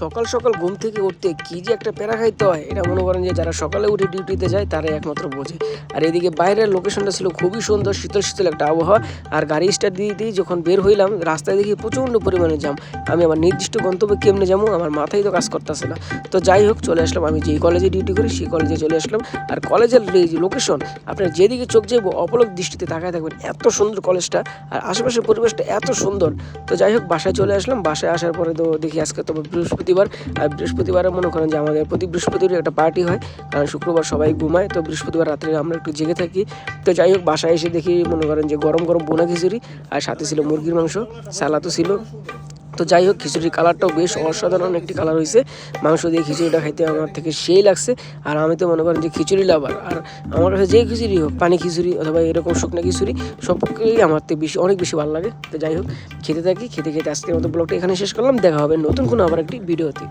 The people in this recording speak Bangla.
সকাল সকাল ঘুম থেকে উঠতে কি যে একটা প্যারা খাইতে হয়, এটা মনে করেন যে যারা সকালে উঠে ডিউটিতে যায়, তারাই একমাত্র বোঝে। আর এদিকে বাইরের লোকেশনটা ছিল খুবই সুন্দর, শীতল শীতল একটা আবহাওয়া। আর গাড়ি স্টার্ট দিয়ে দিয়ে যখন বের হইলাম, রাস্তায় দেখি প্রচণ্ড পরিমাণে জাম আমি আমার নির্দিষ্ট গন্তব্যে কেমনে যাব, আমার মাথায় তো কাজ করতেছে না। তো যাই হোক, চলে আসলাম। আমি যেই কলেজে ডিউটি করি, সেই কলেজে চলে আসলাম। আর কলেজের লোকেশন আপনার যেদিকে চোখ যাব অপলক দৃষ্টিতে তাকায় থাকবেন, এত সুন্দর কলেজটা আর আশেপাশের পরিবেশটা এত সুন্দর। তো যাই হোক, বাসায় চলে আসলাম। বাসায় আসার পরে তো দেখি আজকে তো বৃহস্পতিবার, আর বৃহস্পতিবারে মনে করেন যে আমাদের প্রতি বৃহস্পতিবার একটা পার্টি হয়, কারণ শুক্রবার সবাই ঘুমায়, তো বৃহস্পতিবার রাত্রে আমরা একটু জেগে থাকি। তো যাই হোক, বাসায় এসে দেখি মনে করেন যে গরম গরম বোনা খিচুড়ি, আর সাথে ছিল মুরগির মাংস, সালাদও ছিল। তো যাই হোক, খিচুড়ির কালারটাও বেশ অসাধারণ একটি কালার হয়েছে। মাংস দিয়ে খিচুড়িটা খাইতে আমার থেকে সেই লাগছে। আর আমি তো মনে করেন যে খিচুড়ি লাভার আর আমার কাছে যে খিচুড়ি হোক, পানি খিচুড়ি অথবা এরকম শুকনা খিচুড়ি, সবকেই আমার থেকে বেশি, অনেক বেশি ভালো লাগে। তো যাই হোক, খেতে থাকি, খেতে খেতে আজকের মতো ব্লগটা এখানে শেষ করলাম। দেখা হবে নতুন কোনো আবার একটি ভিডিওতে।